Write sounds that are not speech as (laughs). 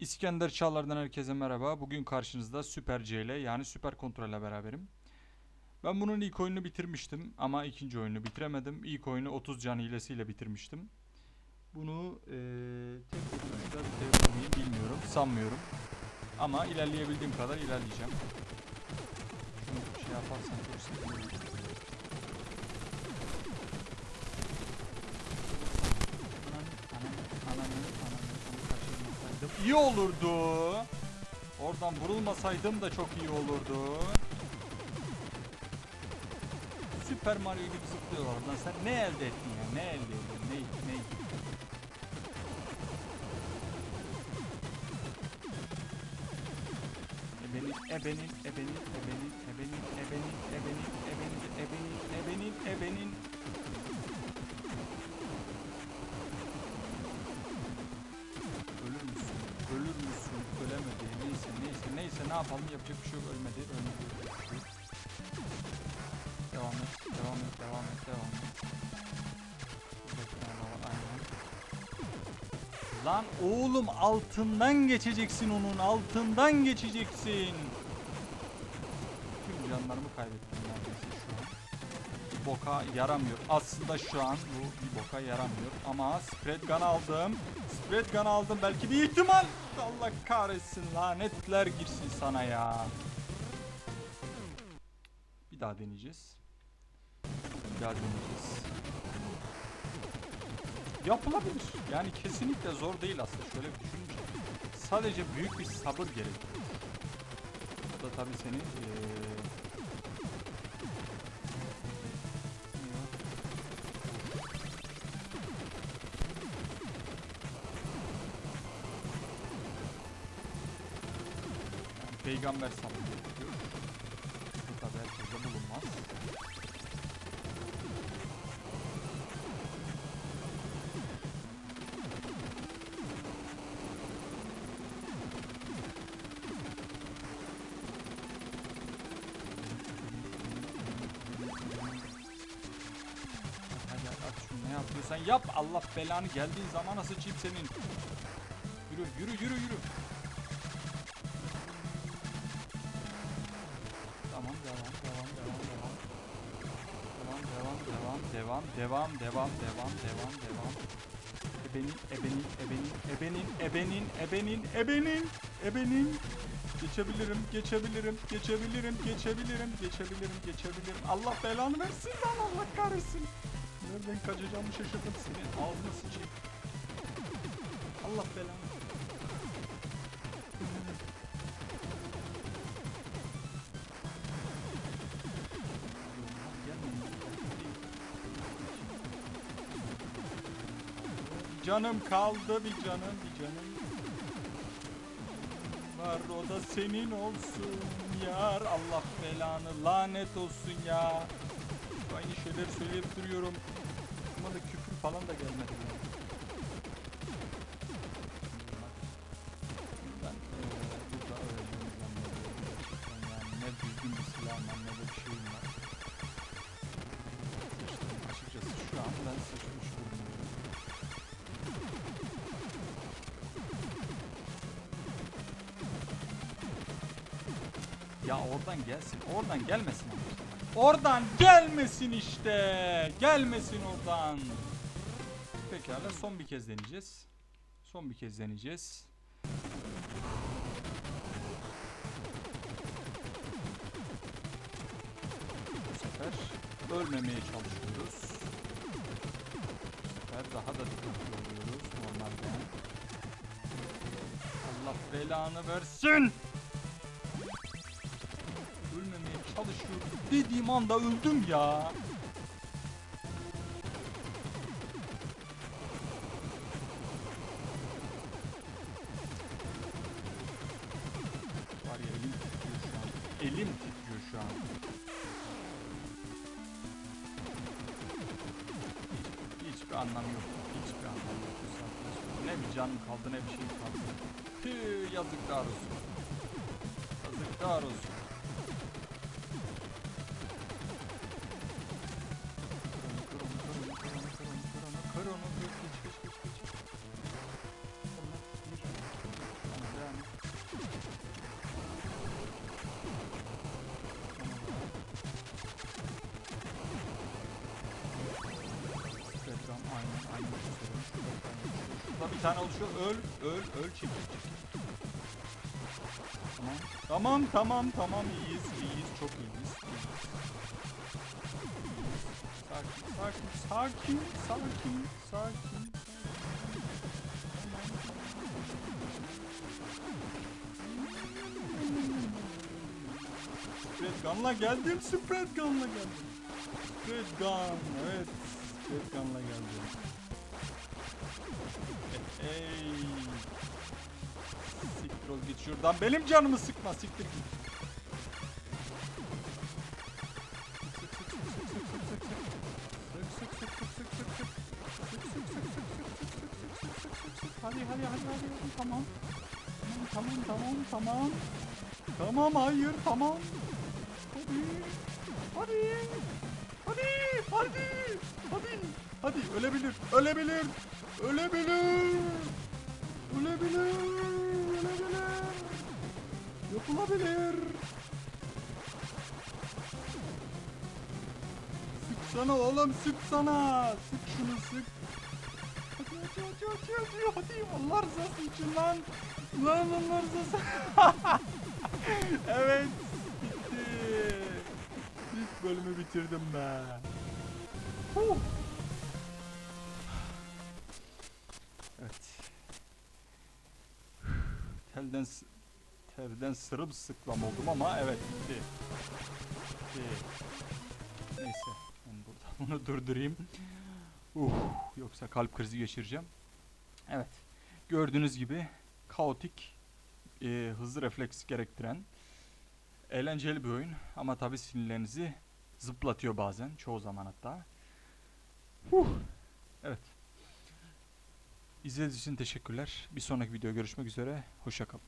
İskender Çağlar'dan herkese merhaba. Bugün karşınızda Süper C ile yani Süper Kontrol'le beraberim. Ben bunun ilk oyununu bitirmiştim ama ikinci oyunu bitiremedim. İlk oyunu 30 can hilesiyle bitirmiştim. Bunu tek oturuşta bitirebilir bilmiyorum. Sanmıyorum. Ama ilerleyebildiğim kadar ilerleyeceğim. Şunu bir şey yaparsan çok sevinirim. İyi olurdu. Oradan vurulmasaydım da çok iyi olurdu. Süper Mario gibi zıplıyorlar oradan. Sen ne elde ettin ya? Ne elde ettin? Ne? Ne? Ebenin, ebenin, ebenin, ebenin, ebenin, ebenin, ebenin, ebenin, ebenin, ebenin, ebenin. Ölür ne yapalım yapacak bir şey yok ölmedi. Ölmedi. Devam et. Devam et. Devam et. Devam et. Lan oğlum altından geçeceksin onun. Altından geçeceksin. Tüm canlarımı kaybettim boka yaramıyor. Aslında şu an bu bir boka yaramıyor. Ama spread gun aldım. Spread gun aldım. Belki bir ihtimal. Allah kahretsin. Lanetler girsin sana ya. Bir daha deneyeceğiz. Bir daha deneyeceğiz. Yapılabilir. Yani kesinlikle zor değil aslında. Şöyle bir düşününce. Sadece büyük bir sabır gerekiyor. Bu da tabii senin eee peygamber gerekiyor. Bu tabii herkeste bulunmaz. Ne yapıyorsan yap. Allah belanı geldiğin zaman sıçayım senin. Yürü yürü yürü yürü. Tamam devam devam devam devam. Devam devam devam devam devam devam devam devam devam. Ebenin ebenin ebenin ebenin ebenin ebenin ebenin ebenin Geçebilirim, geçebilirim, geçebilirim, geçebilirim, geçebilirim, geçebilirim. Allah belanı versin lan Allah kahretsin. Nereden kaçacağımı şaşırdım seni. Ağzına sıçayım. Canım kaldı bir canım bir canım. Var o da senin olsun yar. Allah belanı lanet olsun ya. Aynı şeyleri söyleyip duruyorum. Ama da küfür falan da gelmedi ben yani. Düzgün bir şu Ya oradan gelsin. Oradan gelmesin. Oradan gelmesin işte. Gelmesin oradan. Pekala son bir kez deneyeceğiz. Son bir kez deneyeceğiz. Bu sefer ölmemeye çalışıyoruz. Bu sefer daha da dikkatli oluyoruz normalden. Allah belanı versin. Çalışıyorum dediğim anda öldüm ya. Var ya elim titriyor şu an. Elim titriyor şu an. Hiç, hiçbir anlamı yok. Hiçbir anlamı yok. Ne bir canım kaldı ne bir şey kaldı. Tüh yazıklar olsun. Yazıklar olsun. Bir tane oluşuyor. Öl, öl, öl, çekil. Tamam, tamam, tamam, tamam. İyiyiz, iyiyiz, çok iyiyiz. iyiyiz. Sakin, sakin, sakin, sakin, sakin. Spread Gun'la geldim, Spread Gun'la geldim. Spread Gun, evet. Spread Gun'la geldim. Sık, sık, sık, sık, sık, sık. Hadi hadi hadi hadi tamam. Tamam tamam tamam tamam. Hayır tamam. Hadi. Hadi. Hadi. Hadi. Hadi. Hadi. Ölebilir. Ölebilir. Ölebilir. Ölebilir. Yapılabilir. Sıksana oğlum sıksana. Sık şunu sık. Hadi hadi hadi hadi hadi hadi Allah rızası için lan. Lan Allah rızası. (laughs) evet bitti. İlk bölümü bitirdim be. Huh. Evet. Telden s- terden sırım sıklam oldum ama evet bitti. Bitti. Neyse ben burada (laughs) bunu durdurayım. Uh, yoksa kalp krizi geçireceğim. Evet. Gördüğünüz gibi kaotik, e, hızlı refleks gerektiren eğlenceli bir oyun ama tabi sinirlerinizi zıplatıyor bazen, çoğu zaman hatta. Huh. Evet. İzlediğiniz için teşekkürler. Bir sonraki video görüşmek üzere. Hoşça kalın.